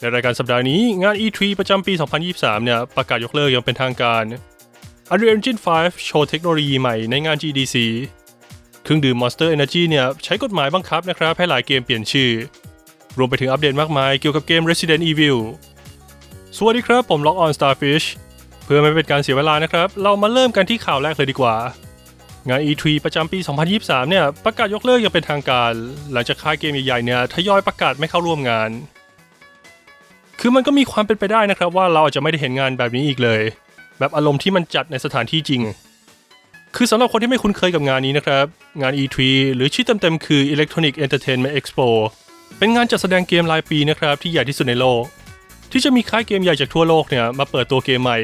ในรายการสัปดาห์นี้งาน E3 ประจำปี 2023 เนี่ย ประกาศยกเลิกอย่างเป็นทางการ Unreal Engine 5 โชว์เทคโนโลยีใหม่ในงาน GDC เครื่องดื่ม Monster Energy เนี่ยใช้กฎหมายบังคับนะครับ ให้หลายเกมเปลี่ยนชื่อ รวมไปถึงอัปเดตมากมายเกี่ยวกับเกม Resident Evil สวัสดีครับ ผม Lock on Starfish เพื่อไม่เป็นการเสียเวลานะครับ เรามาเริ่มกันที่ข่าวแรกเลยดีกว่า งาน E3 ประจำปี 2023 เนี่ยประกาศยกเลิกอย่างเป็นทางการ หลังจากค่ายเกมใหญ่ๆเนี่ยทยอยประกาศไม่เข้าร่วมงาน คือมันก็มีความเป็นไปได้นะครับ ว่าเราอาจจะไม่ได้เห็นงานแบบนี้อีกเลย แบบอารมณ์ที่มันจัดในสถานที่จริง คือสำหรับคนที่ไม่คุ้นเคยกับงานนี้นะครับ งาน E3 หรือชื่อเต็มๆคือ Electronic Entertainment Expo เป็นงานจัดแสดงเกมรายปีนะครับ ที่ใหญ่ที่สุดในโลก ที่จะมีค่ายเกมใหญ่จากทั่วโลกเนี่ยมาเปิดตัวเกมใหม่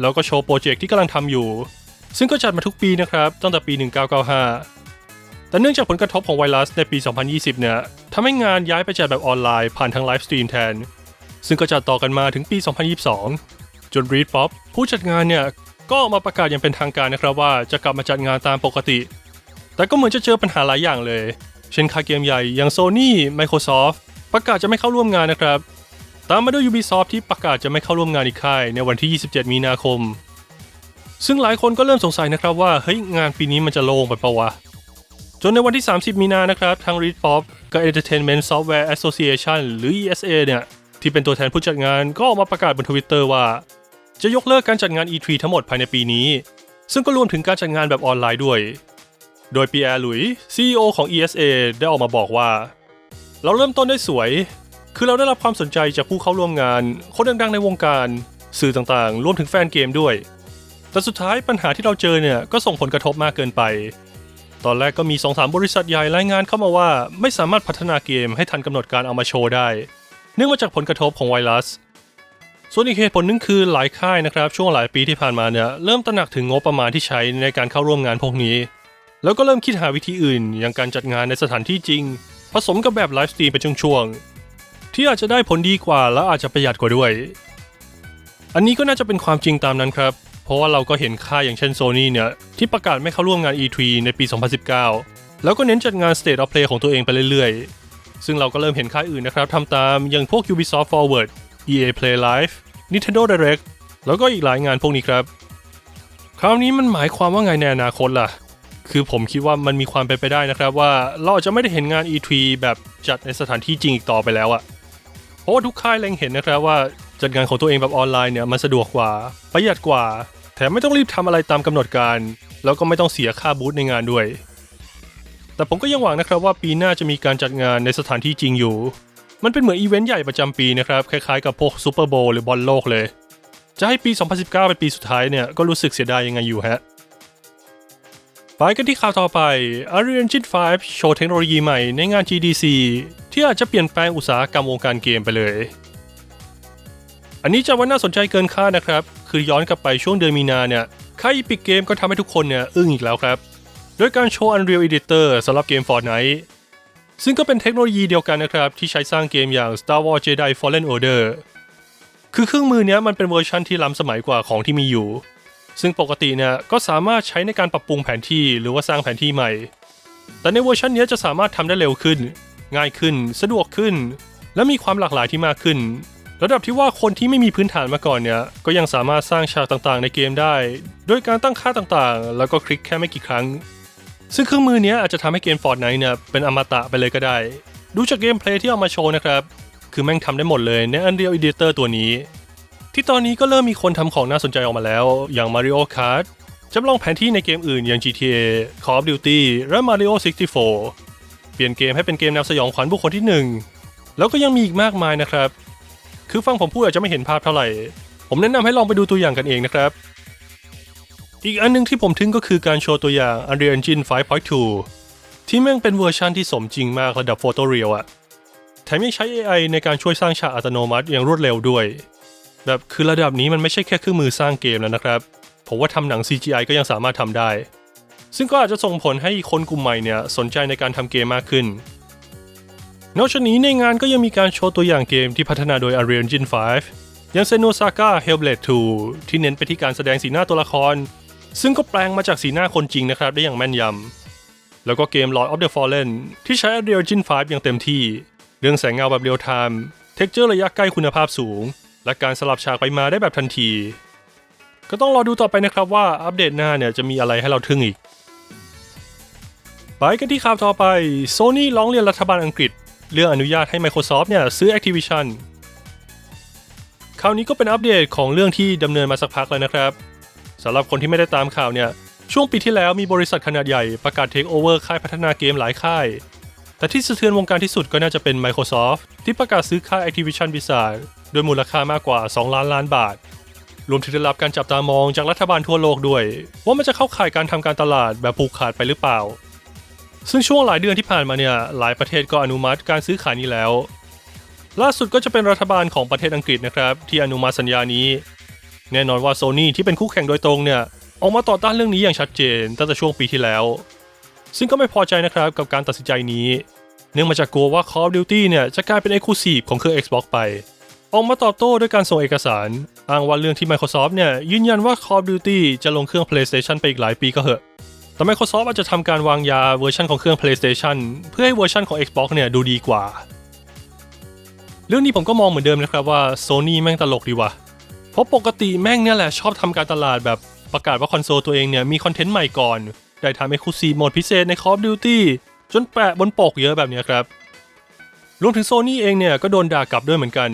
แล้วก็โชว์โปรเจกต์ที่กำลังทำอยู่ ซึ่งก็จัดมาทุกปีนะครับตั้งแต่ปี 1995แต่เนื่องจากผลกระทบของไวรัสในปี 2020 เนี่ยทำให้งานย้ายไปจัดแบบออนไลน์ผ่านทางไลฟ์สตรีมแทน ซึ่งก็จัดต่อกันมาถึงปี 2022 จน Reed Pop ผู้จัดงานเนี่ย ก็ออกมาประกาศอย่างเป็นทางการนะครับว่าจะกลับมาจัดงานตามปกติ แต่ก็เหมือนจะเจอปัญหาหลายอย่างเลย เช่นค่ายเกมใหญ่อย่าง Sony Microsoft ประกาศจะไม่เข้าร่วมงานนะครับ ตามมาด้วย Ubisoft ที่ประกาศจะไม่เข้าร่วมงานอีกค่ายในวันที่ 27 มีนาคม ซึ่งหลายคนก็เริ่มสงสัยนะครับว่าเฮ้ยงานปีนี้มันจะโล่งไปปะวะจนในวันที่ 30 มีนานะครับ ทาง Reed Pop กับ Entertainment Software Association หรือ ESA เนี่ย ที่เป็นตัวแทนผู้จัดงานก็ออกมาประกาศบนทวิตเตอร์ว่า จะยกเลิกการจัดงาน E3 ทั้งหมดภายในปีนี้ ซึ่งก็รวมถึงการจัดงานแบบออนไลน์ด้วย โดยปีแอร์ลุย CEO ของ ESA ได้ออกมาบอกว่า เราเริ่มต้นได้สวย คือเราได้รับความสนใจจากผู้เข้าร่วมงาน คนดังๆในวงการ สื่อต่างๆ รวมถึงแฟนเกมด้วย แต่สุดท้ายปัญหาที่เราเจอเนี่ยก็ส่งผลกระทบมากเกินไป ตอนแรกก็มี2-3บริษัทใหญ่รายงานเข้ามาว่า ไม่สามารถพัฒนาเกมให้ทันกำหนดการเอามาโชว์ได้ เนื่องมาจากผลกระทบของไวรัส ส่วนอีกเหตุผลหนึงคือหลายค่ายนะครับช่วงหลายปีที่ผ่านมาเนี่ยเริ่มตระหนักถึงงบประมาณที่ใช้ในการเข้าร่วมงานพวกนี้ แล้วก็เริ่มคิดหาวิธีอื่น อย่างการจัดงานในสถานที่จริง ผสมกับแบบไลฟ์สตรีมเป็นช่วงๆที่อาจจะได้ผลดีกว่าและอาจจะประหยัดกว่าด้วย อันนี้ก็น่าจะเป็นความจริงตามนั้นครับเพราะว่าเราก็เห็นค่ายอย่างเช่นโซนี่เนี่ยที่ประกาศไม่เข้าร่วมงาน E3 ในปี 2019 แล้วก็เน้นจัดงาน State of Play ของตัวเองไปเรื่อยๆ ซึ่งเราก็เริ่มเห็นค่ายอื่นนะครับทำตามอย่างพวก Ubisoft Forward EA Play Live Nintendo Direct แล้วก็อีกหลายงานพวกนี้ครับ คราวนี้มันหมายความว่าไงในอนาคตล่ะ คือผมคิดว่ามันมีความเป็นไปได้นะครับ ว่าเราอาจจะไม่ได้เห็นงาน E3 แบบจัดในสถานที่จริงอีกต่อไปแล้วอะเพราะว่าทุกค่ายเล็งเห็นนะครับว่าจัดงานของตัวเองแบบออนไลน์เนี่ยมันสะดวกกว่า ประหยัดกว่า แถมไม่ต้องรีบทำอะไรตามกำหนดการ แล้วก็ไม่ต้องเสียค่าบูธในงานด้วย แต่ผมก็ยังหวังนะครับว่าปีหน้าจะมีการจัดงานในสถานที่จริงอยู่ มันเป็นเหมือนอีเวนต์ใหญ่ประจำปีนะครับ คล้ายๆกับพวกซูเปอร์โบว์หรือบอลโลกเลย จะให้ปี 2019 เป็นปีสุดท้ายเนี่ย ก็รู้สึกเสียดายยังไงอยู่ฮะ ไปกันที่ข่าวต่อไป Unreal Engine 5โชว์เทคโนโลยีใหม่ในงาน GDC ที่อาจจะเปลี่ยนแปลงอุตสาหกรรมวงการเกมไปเลย อันนี้จะว่าน่าสนใจเกินคาดนะครับ คือย้อนกลับไปช่วงเดือนมีนาเนี่ยค่าย Epic Game ก็ทำให้ทุกคนเนี่ยอึ้งอีกแล้วครับ ดยการโชว์ Unreal Editor สำหรับเกม Fortnite ซึ่งก็เป็นเทคโนโลยีเดียวกันนะครับ ที่ใช้สร้างเกมอย่าง Star Wars Jedi Fallen Order คือเครื่องมือเนี้ยมันเป็นเวอร์ชันที่ล้ำสมัยกว่าของที่มีอยู่ ซึ่งปกติเนี่ยก็สามารถใช้ในการปรับปรุงแผนที่หรือว่าสร้างแผนที่ใหม่ แต่ในเวอร์ชันเนี้ยจะสามารถทำได้เร็วขึ้น ง่ายขึ้น สะดวกขึ้น และมีความหลากหลายที่มากขึ้น ระดับที่ว่าคนที่ไม่มีพื้นฐานมาก่อนเนี่ยก็ยังสามารถสร้างฉากต่างๆ ในเกมได้ โดยการตั้งค่าต่างๆ แล้วก็คลิกแค่ไม่กี่ครั้ง ซึ่งเครื่องมือนี้อาจจะทำให้เกม Fortnite เนี่ยเป็นอมตะไปเลยก็ได้ ดูจากเกมเพลย์ที่เอามาโชว์นะครับ คือแม่งทำได้หมดเลยใน Unreal Editor ตัวนี้ ที่ตอนนี้ก็เริ่มมีคนทำของน่าสนใจออกมาแล้ว อย่าง Mario Kart จำลองแผนที่ในเกมอื่นอย่าง GTA Call of Duty และ Mario 64 เปลี่ยนเกมให้เป็นเกมแนวสยองขวัญบุคคลที่ 1 แล้วก็ยังมีอีกมากมายนะครับ คือฟังผมพูดอาจจะไม่เห็นภาพเท่าไหร่ ผมแนะนำให้ลองไปดูตัวอย่างกันเองนะครับ อีกอันหนึงที่ผมทึ่งก็คือการโชว์ตัวอย่าง Unreal Engine 5.2 ที่แม่งเป็นเวอร์ชันที่สมจริงมากระดับ Photo Real อะแถมยังใช้ AI ในการช่วยสร้างฉากอัตโนมัติอย่างรวดเร็วด้วย แบบคือระดับนี้มันไม่ใช่แค่เครื่องมือสร้างเกมแล้วนะครับ ผมว่าทำหนัง CGI ก็ยังสามารถทำได้ ซึ่งก็อาจจะส่งผลให้คนกลุ่มใหม่เนี่ยสนใจในการทำเกมมากขึ้น นอกจากนี้ในงานก็ยังมีการโชว์ตัวอย่างเกมที่พัฒนาโดย Unreal Engine 5 อย่าง Xenosaga Hellblade 2 ที่เน้นไปที่การแสดงสีหน้าตัวละคร ซึ่งก็แปลงมาจากสีหน้าคนจริงนะครับได้อย่างแม่นยำ แล้วก็เกม Lord of the Fallen ที่ใช้ Unreal Engine 5 อย่างเต็มที่ เรื่องแสงเงาแบบเรียลไทม์เท็กเจอร์ระยะใกล้คุณภาพสูง และการสลับฉากไปมาได้แบบทันที ก็ต้องรอดูต่อไปนะครับว่าอัปเดตหน้าเนี่ยจะมีอะไรให้เราทึ่งอีก ไปกันที่ข่าวต่อไป Sony ร้องเรียนรัฐบาลอังกฤษ เรื่องอนุญาตให้ Microsoft เนี่ยซื้อ Activision คราวนี้ก็เป็นอัปเดตของเรื่องที่ดำเนินมาสักพักแล้วนะครับ สำหรับคนที่ไม่ได้ตามข่าวเนี่ย ช่วงปีที่แล้วมีบริษัทขนาดใหญ่ประกาศเทคโอเวอร์ค่ายพัฒนาเกมหลายค่าย แต่ที่สะเทือนวงการที่สุดก็น่าจะเป็น Microsoft ที่ประกาศซื้อค่าย Activision Blizzard โดยมูลค่ามากกว่า 2 ล้านล้านบาท รวมถึงได้รับการจับตามองจากรัฐบาลทั่วโลกด้วย ว่ามันจะเข้าข่ายการทำการตลาดแบบผูกขาดไปหรือเปล่า ซึ่งช่วงหลายเดือนที่ผ่านมาเนี่ยหลายประเทศก็อนุมัติการซื้อขายนี้แล้ว ล่าสุดก็จะเป็นรัฐบาลของประเทศอังกฤษนะครับที่อนุมัติสัญญานี้ แน่นอนว่าโซ n y ที่เป็นคู่แข่งโดยตรงเนี่ย ออกมาต่อต้านเรื่องนี้อย่างชัดเจนตั้งแต่ช่วงปีที่แล้ว ซึ่งก็ไม่พอใจนะครับกับการตัดสินใจนี้ เนื่องมาจากกลัวว่า Call of Duty เนี่ยจะกลายเป็น Exclusive ของเครื่อง Xbox ไป ออกมาตอบโต้ด้วยการส่งเอกสาร อ้างว่าเรื่องที่ Microsoft เนี่ยยืนยันว่า Call of Duty จะลงเครื่อง PlayStation ไปอีกหลายปีก็เหอะแต่ Microsoft อาจจะทำการวางยาเวอร์ชันของเครื่อง PlayStation เพื่อให้เวอร์ชันของ Xbox เนี่ยดูดีกว่า เรื่องนี้ผมก็มองเหมือนเดิมนะครับว่า Sony แม่งตลกดีว่ะ ราะปกติแม่งเนี่ยแหละชอบทำการตลาดแบบประกาศว่าคอนโซลตัวเองเนี่ยมีคอนเทนต์ใหม่ก่อน ได้ทำ Exclusive โหมดพิเศษใน Call of Duty จนแปะบนปกเยอะแบบนี้ครับ รวมถึง Sony เองเนี่ยก็โดนด่ากลับด้วยเหมือนกัน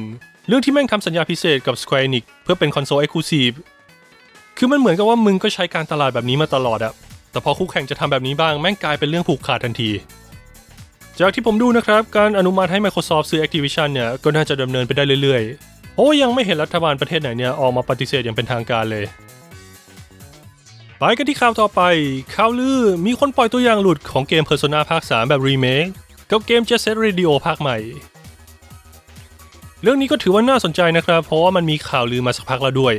เรื่องที่แม่งทำสัญญาพิเศษกับ Square Enix เพื่อเป็นคอนโซล Exclusive คือมันเหมือนกับว่ามึงก็ใช้การตลาดแบบนี้มาตลอดอะแต่พอคู่แข่งจะทำแบบนี้บ้างแม่งกลายเป็นเรื่องผูกขาดทันทีจากที่ผมดูนะครับ การอนุมัติให้ Microsoft ซื้อ Activision เนี่ยก็น่าจะดำเนินไปได้เรื่อยๆ เพราะว่ายังไม่เห็นรัฐบาลประเทศไหนเนี่ยออกมาปฏิเสธอย่างเป็นทางการเลยไปกันที่ข่าวต่อไป ข่าวลือมีคนปล่อยตัวอย่างหลุดของเกม Persona ภาค 3 แบบรีเมคกับเกม Jet Set Radio ภาคใหม่ เรื่องนี้ก็ถือว่าน่าสนใจนะครับ เพราะว่ามันมีข่าวลือมาสักพักแล้วด้วย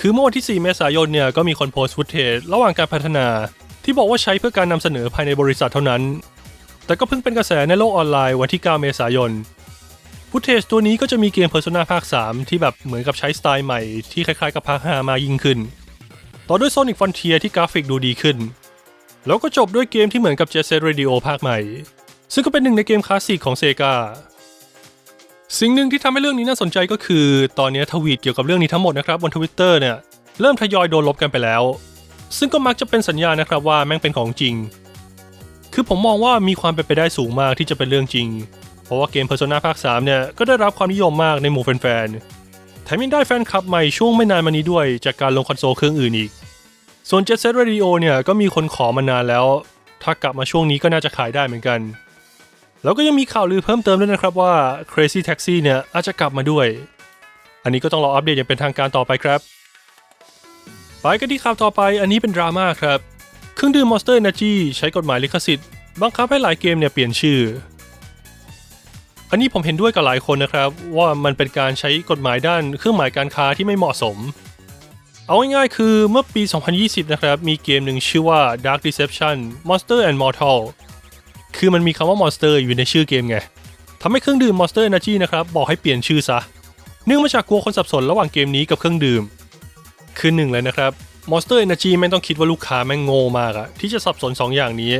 คือเมื่อวันที่ 4 เมษายนเนี่ยก็มีคนโพสต์ฟุตเทจระหว่างการพัฒนา ที่บอกว่าใช้เพื่อการนำเสนอภายในบริษัทเท่านั้น แต่ก็เพิ่งเป็นกระแสในโลกออนไลน์วันที่ 9 เมษายน ฟุตเทจตัวนี้ก็จะมีเกม Persona ภาค 3 ที่แบบเหมือนกับใช้สไตล์ใหม่ที่คล้ายๆกับภาค 5 มายิ่งขึ้น ต่อด้วย Sonic Frontier ที่กราฟิกดูดีขึ้น แล้วก็จบด้วยเกมที่เหมือนกับ Jet Set Radio ภาคใหม่ ซึ่งก็เป็นหนึ่งในเกมคลาสสิกของ Sega สิ่งหนึ่งที่ทำให้เรื่องนี้น่าสนใจก็คือ ตอนนี้ทวีตเกี่ยวกับเรื่องนี้ทั้งหมดนะครับบนทวิตเตอร์เนี่ยเริ่มทยอยโดนลบกันไปแล้ว ซึ่งก็มักจะเป็นสัญญาณนะครับว่าแม่งเป็นของจริง คือผมมองว่ามีความเป็นไปได้สูงมากที่จะเป็นเรื่องจริง เพราะว่าเกม Persona ภาค 3 เนี่ย ก็ได้รับความนิยมมากในหมู่แฟนๆ แถมยังได้แฟนคลับใหม่ช่วงไม่นานมานี้ด้วย จากการลงคอนโซลเครื่องอื่นอีก ส่วน Jet Set Radio เนี่ย ก็มีคนขอมานานแล้ว ถ้ากลับมาช่วงนี้ก็น่าจะขายได้เหมือนกัน แล้วก็ยังมีข่าวลือเพิ่มเติมด้วยนะครับว่า Crazy Taxi เนี่ยอาจจะกลับมาด้วย อันนี้ก็ต้องรออัปเดตอย่างเป็นทางการต่อไปครับไปกันที่ข่าวต่อไปอันนี้เป็นดราม่าครับ เครื่องดื่ม Monster Energy ใช้กฎหมายลิขสิทธิ์บังคับให้หลายเกมเนี่ยเปลี่ยนชื่อ อันนี้ผมเห็นด้วยกับหลายคนนะครับ ว่ามันเป็นการใช้กฎหมายด้านเครื่องหมายการค้าที่ไม่เหมาะสม เอาง่ายๆคือเมื่อปี 2020 นะครับ มีเกมหนึ่งชื่อว่า Dark Deception Monster and Mortal คือมันมีคำว่า Monster อยู่ในชื่อเกมไงทำให้เครื่องดื่ม Monster Energy นะครับ บอกให้เปลี่ยนชื่อซะ เนื่องมาจากกลัวคนสับสนระหว่างเกมนี้กับเครื่องดื่ม คือหนึ่งเลยนะครับ Monster Energy ไม่ต้องคิดว่าลูกค้าแม่งโง่มากอะที่จะสับสน 2 อย่างนี้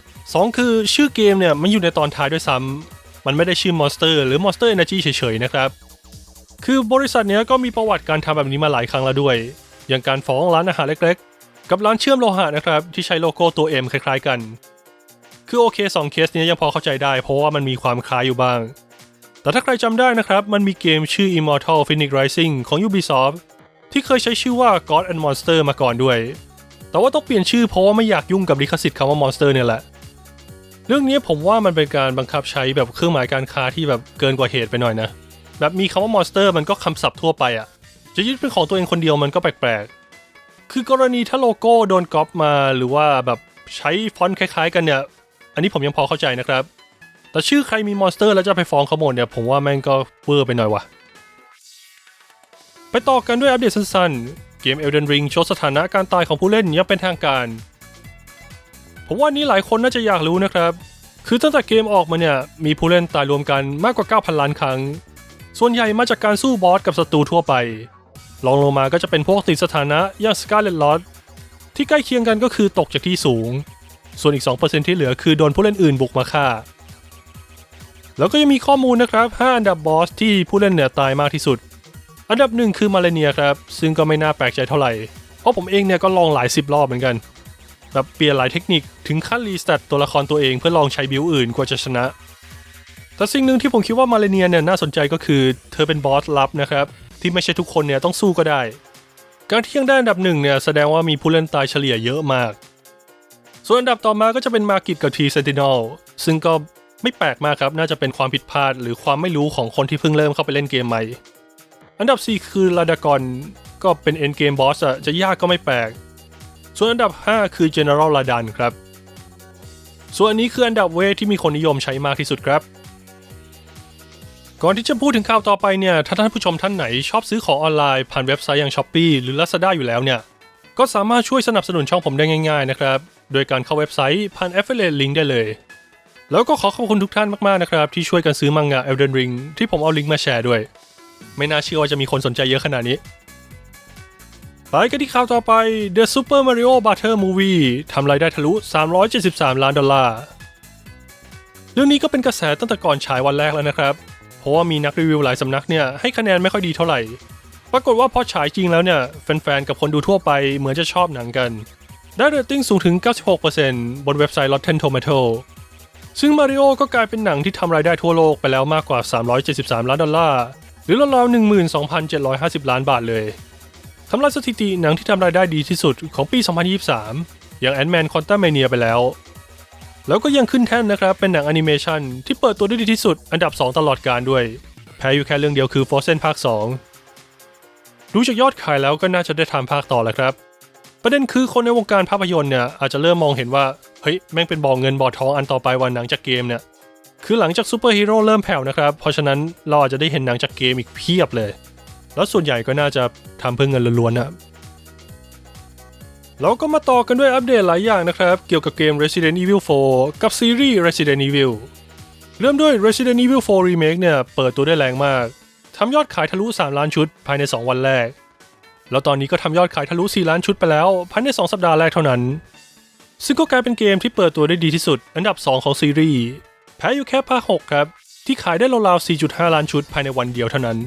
2 คือชื่อเกมเนี่ยมันอยู่ในตอนท้ายด้วยซ้ำ มันไม่ได้ชื่อ Monster หรือ Monster Energy เฉยๆนะครับ คือบริษัทเนี้ยก็มีประวัติการทำแบบนี้มาหลายครั้งแล้วด้วย อย่างการฟ้องร้านอาหารเล็กๆ กับร้านเชื่อมโลหะนะครับที่ใช้โลโก้ตัว M คล้ายๆกัน คือโอเค 2 เคสนี้ยังพอเข้าใจได้ เพราะว่ามันมีความคล้ายอยู่บ้าง แต่ถ้าใครจำได้นะครับ มันมีเกมชื่อ Immortal Phoenix Rising ของ Ubisoft ที่เคยใช้ชื่อว่า God and Monster มาก่อนด้วย แต่ว่าต้องเปลี่ยนชื่อเพราะว่าไม่อยากยุ่งกับลิขสิทธิ์คำว่า Monster เนี่ยแหละ รื่องนี้ผมว่ามันเป็นการบังคับใช้แบบเครื่องหมายการค้าที่แบบเกินกว่าเหตุไปหน่อยนะ แบบมีคำว่า Monster มันก็คำศัพท์ทั่วไปอะ่ะ จะยึดเป็นของตัวเองคนเดียวมันก็แปลกๆ คือกรณีถ้าโลโก้โดนก๊อปมาหรือว่าแบบใช้ฟอนต์คล้ายๆ กันเนี่ย อันนี้ผมยังพอเข้าใจนะครับ แต่ชื่อใครมีมอนสเตอร์แล้วจะไปฟ้องเขาหมดเนี่ยผมว่าแม่งก็เวอร์ไปหน่อยว่ะ ไปต่อกันด้วยอัปเดตสั้นๆ เกม Elden Ring โชว์สถานะการตายของผู้เล่นยังเป็นทางการ ผมว่านี้หลายคนน่าจะอยากรู้นะครับ คือตั้งแต่เกมออกมาเนี่ย มีผู้เล่นตายรวมกันมากกว่า 9,000 ล้านครั้ง ส่วนใหญ่มาจากการสู้บอสกับศัตรูทั่วไปรองลงมาก็จะเป็นพวกติดสถานะอย่าง Scarlet Lost ที่ใกล้เคียงกันก็คือตกจากที่สูง ส่วนอีก 2%ที่เหลือคือโดนผู้เล่นอื่นบุกมาฆ่า แล้วก็ยังมีข้อมูลนะครับ 5 อันดับบอสที่ผู้เล่นเนี่ยตายมากที่สุด อันดับหนึ่งคือมาเลเนียครับ ซึ่งก็ไม่น่าแปลกใจเท่าไหร่ เพราะผมเองเนี่ยก็ลองหลายสิบรอบเหมือนกัน แบบเปลี่ยนหลายเทคนิคถึงขั้นรีสตาร์ตตัวละครตัวเองเพื่อลองใช้บิวอื่นกว่าจะชนะแต่สิ่งหนึ่งที่ผมคิดว่ามาเลเนียเนี่ยน่าสนใจก็คือเธอเป็นบอสลับนะครับ ที่ไม่ใช่ทุกคนเนี่ยต้องสู้ก็ได้ การที่ยังได้อันดับหนึ่งเนี่ยแสดงว่ามีผู้เล่นตายเฉลี่ยเยอะมาก ส่วนอันดับต่อมาก็จะเป็นมากิดกับทีเซนตินอลซึ่งก็ไม่แปลกมากครับ น่าจะเป็นความผิดพลาด หรือความไม่รู้ของคนที่เพิ่งเริ่มเข้าไปเล่นเกมใหม่ อันดับ 4 คือลาดากอนก็เป็นเอ็นเกมบอสอะจะยากก็ไม่แปลก ส่วนอันดับ 5 คือ General ลาดันครับ ส่วนอันนี้คืออันดับเวทที่มีคนนิยมใช้มากที่สุดครับ ก่อนที่จะพูดถึงข่าวต่อไปเนี่ย ถ้าท่านผู้ชมท่านไหนชอบซื้อของออนไลน์ผ่านเว็บไซต์อย่าง s h อ p e e หรือ Lazada อยู่แล้วเนี่ย ก็สามารถช่วยสนับสนุนช่องผมได้ง่ายๆนะครับ โดยการเข้าเว็บไซต์ผ่าน Affiliate Link ได้เลย แล้วก็ขอขอบคุณทุกท่านมากๆนะครับที่ช่วยกันซื้อมังงะ Elden Ring ที่ผมเอาลิงก์มาแชร์ด้วย ไม่น่าเชื่อว่าจะมีคนสนใจเยอะขนาดนี้ ไปกันที่ข่าวต่อไป The Super Mario Butter Movie ทำรายได้ทะลุ 373 ล้านดอลลาร์ เรื่องนี้ก็เป็นกระแสตั้งแต่ก่อนฉายวันแรกแล้วนะครับ เพราะว่ามีนักรีวิวหลายสำนักเนี่ยให้คะแนนไม่ค่อยดีเท่าไหร่ ปรากฏว่าพอฉายจริงแล้วเนี่ยแฟนๆ กับคนดูทั่วไปเหมือนจะชอบหนังกัน ได้เรตติ้งสูงถึง 96%บนเว็บไซต์ Rotten Tomato ซึ่งมาริโอก็กลายเป็นหนังที่ทำรายได้ทั่วโลกไปแล้วมากกว่า 373 ล้านดอลลาร์ หรือราวๆ12,750 ล้านบาทเลย ทำลายสถิติหนังที่ทำรายได้ดีที่สุดของปี 2023 อย่าง Ant-Man Quantumania ไปแล้ว แล้วก็ยังขึ้นแท่นนะครับ เป็นหนังแอนิเมชันที่เปิดตัวได้ดีที่สุดอันดับ 2 ตลอดการด้วย แพ้อยู่แค่เรื่องเดียวคือ Frozen ภาค 2 ดูจากยอดขายแล้วก็น่าจะได้ทำภาคต่อแล้วครับ ประเด็นคือคนในวงการภาพยนตร์เนี่ยอาจจะเริ่มมองเห็นว่า เฮ้ย แม่งเป็นบ่อเงินบ่อทองอันต่อไปวันหนังจากเกมเนี่ยคือหลังจากซูเปอร์ฮีโร่เริ่มแผ่วนะครับเพราะฉะนั้นเราอาจจะได้เห็นหนังจากเกมอีกเพียบเลย แล้วส่วนใหญ่ก็น่าจะทำเพื่อเงินล้วนๆนะเราก็มาต่อกันด้วยอัปเดตหลายอย่างนะครับ เกี่ยวกับเกม Resident Evil 4 กับซีรีส์ Resident Evil เริ่มด้วย Resident Evil 4 Remake เนี่ย เปิดตัวได้แรงมากทำยอดขายทะลุ 3 ล้านชุด ภายใน 2 วันแรก แล้วตอนนี้ก็ทำยอดขายทะลุ 4 ล้านชุดไปแล้ว ภายใน 2 สัปดาห์แรกเท่านั้น ซึ่งก็กลายเป็นเกมที่เปิดตัวได้ดีที่สุด อันดับ 2 ของซีรีส์แพ้อยู่แค่ภาค6ครับที่ขายได้ราวๆ4.5 ล้านชุดภายในวันเดียวเท่านั้น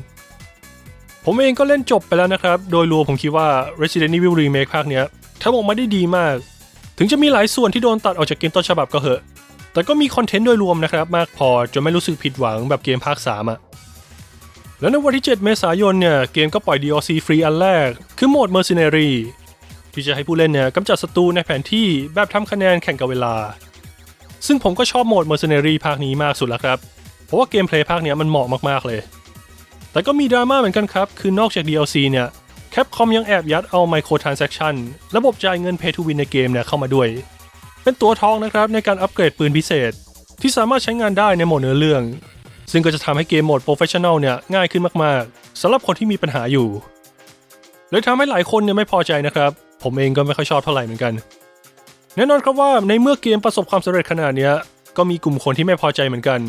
ผมเองก็เล่นจบไปแล้วนะครับ โดยรวมผมคิดว่า Resident Evil Remake ภาคเนี้ยทำออกมาได้ดีมาก ถึงจะมีหลายส่วนที่โดนตัดออกจากเกมต้นฉบับก็เหอะ แต่ก็มีคอนเทนต์โดยรวมนะครับ มากพอจนไม่รู้สึกผิดหวังแบบเกมภาค3อะแล้วในวันที่ 7 เมษายนเนี่ยเกมก็ปล่อย DLC ฟรีอันแรก คือโหมด Mercenary ที่จะให้ผู้เล่นเนี่ยกำจัดศัตรูในแผนที่แบบทำคะแนนแข่งกับเวลา ซึ่งผมก็ชอบโหมด Mercenary ภาคนี้มากสุดแล้วครับ เพราะว่าเกมเพลย์ภาคนี้มันเหมาะมากๆเลย แต่ก็มีดราม่าเหมือนกันครับ คือนอกจาก DLC เนี่ยแคปคอมยังแอบยัดเอา Microtransaction ระบบจ่ายเงิน Pay to Win ในเกมเนี่ยเข้ามาด้วย เป็นตัวทองนะครับในการอัปเกรดปืนพิเศษ ที่สามารถใช้งานได้ในโหมดเนื้อเรื่อง ซึ่งก็จะทำให้เกมโหมด Professional เนี่ยง่ายขึ้นมากๆสำหรับคนที่มีปัญหาอยู่เลยทำให้หลายคนเนี่ยไม่พอใจนะครับ ผมเองก็ไม่ค่อยชอบเท่าไหร่เหมือนกัน แน่นอนครับว่าในเมื่อเกมประสบความสำเร็จขนาดนี้ก็มีกลุ่มคนที่ไม่พอใจเหมือนกัน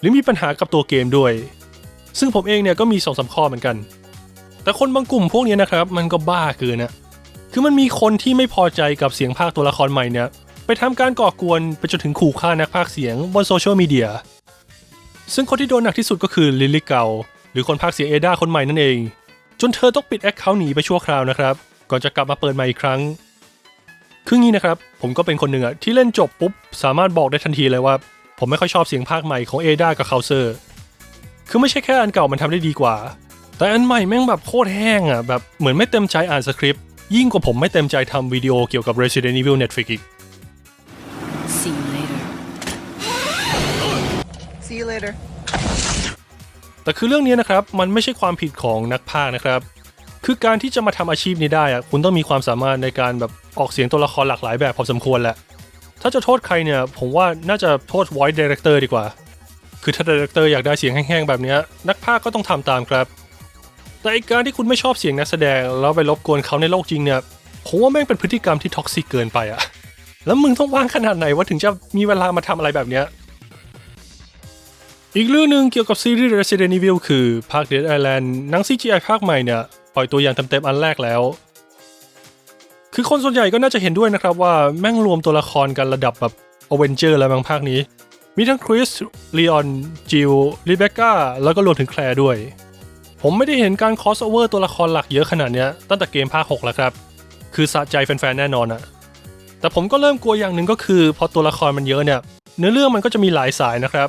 หรือมีปัญหากับตัวเกมด้วย ซึ่งผมเองเนี่ยก็มีสองสามข้อเหมือนกัน แต่คนบางกลุ่มพวกนี้นะครับ มันก็บ้าเกินนะคือมันมีคนที่ไม่พอใจกับเสียงภาคตัวละครใหม่เนี่ย ไปทำการก่อกวนไปจนถึงขู่ฆ่านักพากเสียงบนโซเชียลมีเดียซึ่งคนที่โดนหนักที่สุดก็คือลิลลี่เกาหรือคนพากเสียงเอดาคนใหม่นั่นเอง จนเธอต้องปิดแอคเคาท์หนีไปชั่วคราวนะครับ ก่อนจะกลับมาเปิดใหม่อีกครั้งคืองี้นะครับ ผมก็เป็นคนหนึ่งอะที่เล่นจบปุ๊บ สามารถบอกได้ทันทีเลยว่า ผมไม่ค่อยชอบเสียงภาคใหม่ของเอดากับเคาเซอร์ คือไม่ใช่แค่อันเก่ามันทำได้ดีกว่า แต่อันใหม่แม่งแบบโคตรแห้งอะแบบเหมือนไม่เต็มใจอ่านสคริปต์ยิ่งกว่าผมไม่เต็มใจทำวิดีโอเกี่ยวกับ Resident Evil Netflix อีก See you later. See you later. แต่คือเรื่องนี้นะครับมันไม่ใช่ความผิดของนักพากย์นะครับ คือการที่จะมาทำอาชีพนี้ได้อะคุณต้องมีความสามารถในการแบบออกเสียงตัวละครหลากหลายแบบพอสมควรแหละ ถ้าจะโทษใครเนี่ย ผมว่าน่าจะโทษ voice director ดีกว่า คือถ้า director อยากได้เสียงแห้งๆแบบนี้นักพากย์ก็ต้องทำตามครับ แต่ไอกการที่คุณไม่ชอบเสียงนักแสดงแล้วไปรบกวนเขาในโลกจริงเนี่ยผมว่าแม่งเป็นพฤติกรรมที่ท็อกซิกเกินไปอะแล้วมึงต้องว่างขนาดไหนว่าถึงจะมีเวลามาทำอะไรแบบเนี้ยอีกเรื่องหนึ่งเกี่ยวกับซีรีส์ Resident Evil คือภาค Dead Island หนัง CGI ภาคใหม่เนี่ย ปล่อยตัวอย่างเต็มๆอันแรกแล้ว คือคนส่วนใหญ่ก็น่าจะเห็นด้วยนะครับว่าแม่งรวมตัวละครกันระดับแบบ a v e n g e r แล้วบางภาคนี้ มีทั้งคริสลีออนจิลลิเบคก้าแล้วก็รวมถึงแคลร์ด้วย ผมไม่ได้เห็นการคอสโอเวอร์ตัวละครหลักเยอะขนาดเนี้ยตั้งแต่เกมภาค 6 แล้วครับ คือสะใจแฟนๆ แน่นอนอะแต่ผมก็เริ่มกลัวอย่างหนึ่งก็คือ พอตัวละครมันเยอะเนี่ย เนื้อเรื่องมันก็จะมีหลายสายนะครับ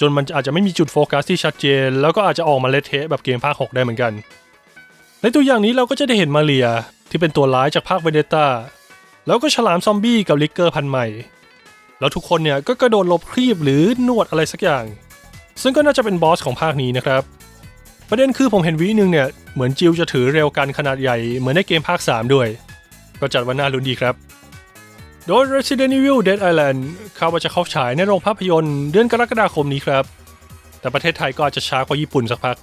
จนมันอาจจะไม่มีจุดโฟกัสที่ชัดเจน แล้วก็อาจจะออกมาเละเทะแบบเกมภาค 6 ได้เหมือนกัน ในตัวอย่างนี้เราก็จะได้เห็นมาเรียที่เป็นตัวร้ายจากภาคเวเดต้าแล้วก็ฉลามซอมบี้กับลิกเกอร์พันใหม่ แล้วทุกคนเนี่ยก็กระโดดหลบครีบหรือนวดอะไรสักอย่าง ซึ่งก็น่าจะเป็นบอสของภาคนี้นะครับ ประเด็นคือผมเห็นวินึงเนี่ยเหมือนจิวจะถือเร็วกันขนาดใหญ่เหมือนในเกมภาค 3 ด้วย ก็จัดว่าน่าลุ้นดีครับโดย Resident Evil Dead Island คาดว่าจะเข้าฉายในโรงภาพยนตร์เดือนกรกฎาคมนี้ครับ แต่ประเทศไทยก็อาจจะช้ากว่าญี่ปุ่นสักพัก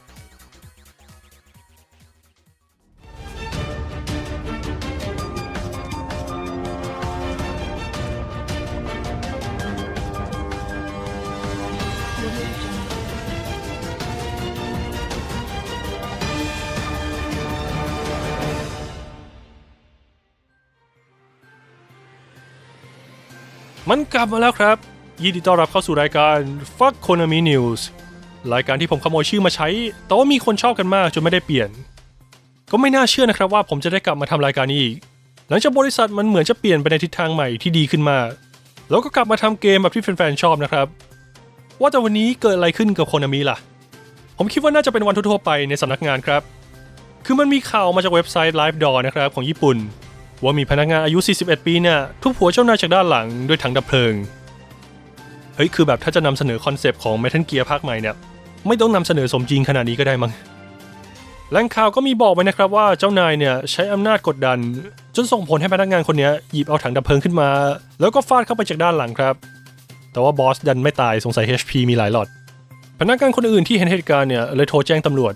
มันกลับมาแล้วครับ ยินดีต้อนรับเข้าสู่รายการ Fuck Konami News รายการที่ผมขโมยชื่อมาใช้ แต่ว่ามีคนชอบกันมากจนไม่ได้เปลี่ยน ก็ไม่น่าเชื่อนะครับว่าผมจะได้กลับมาทำรายการนี้อีก หลังจากบริษัทมันเหมือนจะเปลี่ยนไปในทิศทางใหม่ที่ดีขึ้นมาก แล้วก็กลับมาทำเกมแบบที่แฟนๆชอบนะครับ ว่าแต่วันนี้เกิดอะไรขึ้นกับโคนามิล่ะ ผมคิดว่าน่าจะเป็นวันทั่วๆไปในสำนักงานครับ คือมันมีข่าวมาจากเว็บไซต์ Live Door นะครับของญี่ปุ่น ว่ามีพนักงานอายุ 41 ปีเนี่ยทุบหัวเจ้านายจากด้านหลังด้วยถังดับเพลิง เฮ้ยคือแบบถ้าจะนำเสนอคอนเซปต์ของ Metal Gear ภาคใหม่เนี่ยไม่ต้องนำเสนอสมจริงขนาดนี้ก็ได้มั้งแหล่งข่าวก็มีบอกไว้นะครับว่าเจ้านายเนี่ยใช้อำนาจกดดัน จนส่งผลให้พนักงานคนนี้หยิบเอาถังดับเพลิงขึ้นมา แล้วก็ฟาดเข้าไปจากด้านหลังครับ แต่ว่าบอสดันไม่ตายสงสัย HP มีหลายหลอด พนักงานคนอื่นที่เห็นเหตุการณ์เนี่ยเลยโทรแจ้งตำรวจ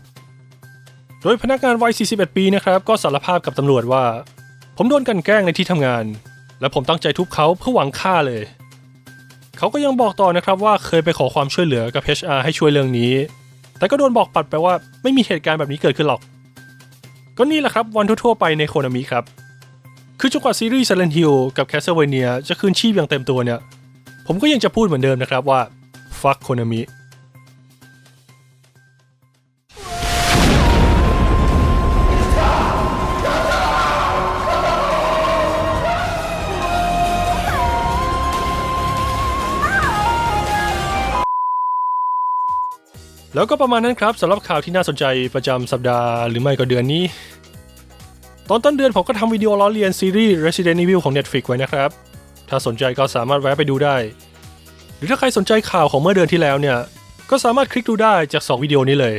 โดยพนักงานวัย 41 ปีนะครับก็สารภาพกับตำรวจว่า ผมโดนกันแกล้งในที่ทำงาน และผมตั้งใจทุบเขาเพื่อหวังฆ่าเลย เขาก็ยังบอกต่อนะครับว่าเคยไปขอความช่วยเหลือกับ HR ให้ช่วยเรื่องนี้ แต่ก็โดนบอกปัดไปว่าไม่มีเหตุการณ์แบบนี้เกิดขึ้นหรอก ก็นี่แหละครับวันทั่วๆไปในโคนามิครับ คือจนกว่าซีรีส์ Silent Hill กับ Castlevania จะคืนชีพอย่างเต็มตัวเนี่ย ผมก็ยังจะพูดเหมือนเดิมนะครับว่า fuck โคนามิ แล้วก็ประมาณนั้นครับสำหรับข่าวที่น่าสนใจประจำสัปดาห์หรือไม่ก็เดือนนี้ ตอนต้นเดือนผมก็ทำวิดีโอล้อเลียนซีรีส์ Resident Evil ของ Netflix ไว้นะครับ ถ้าสนใจก็สามารถแวะไปดูได้ หรือถ้าใครสนใจข่าวของเมื่อเดือนที่แล้วเนี่ย ก็สามารถคลิกดูได้จาก 2 วิดีโอนี้เลย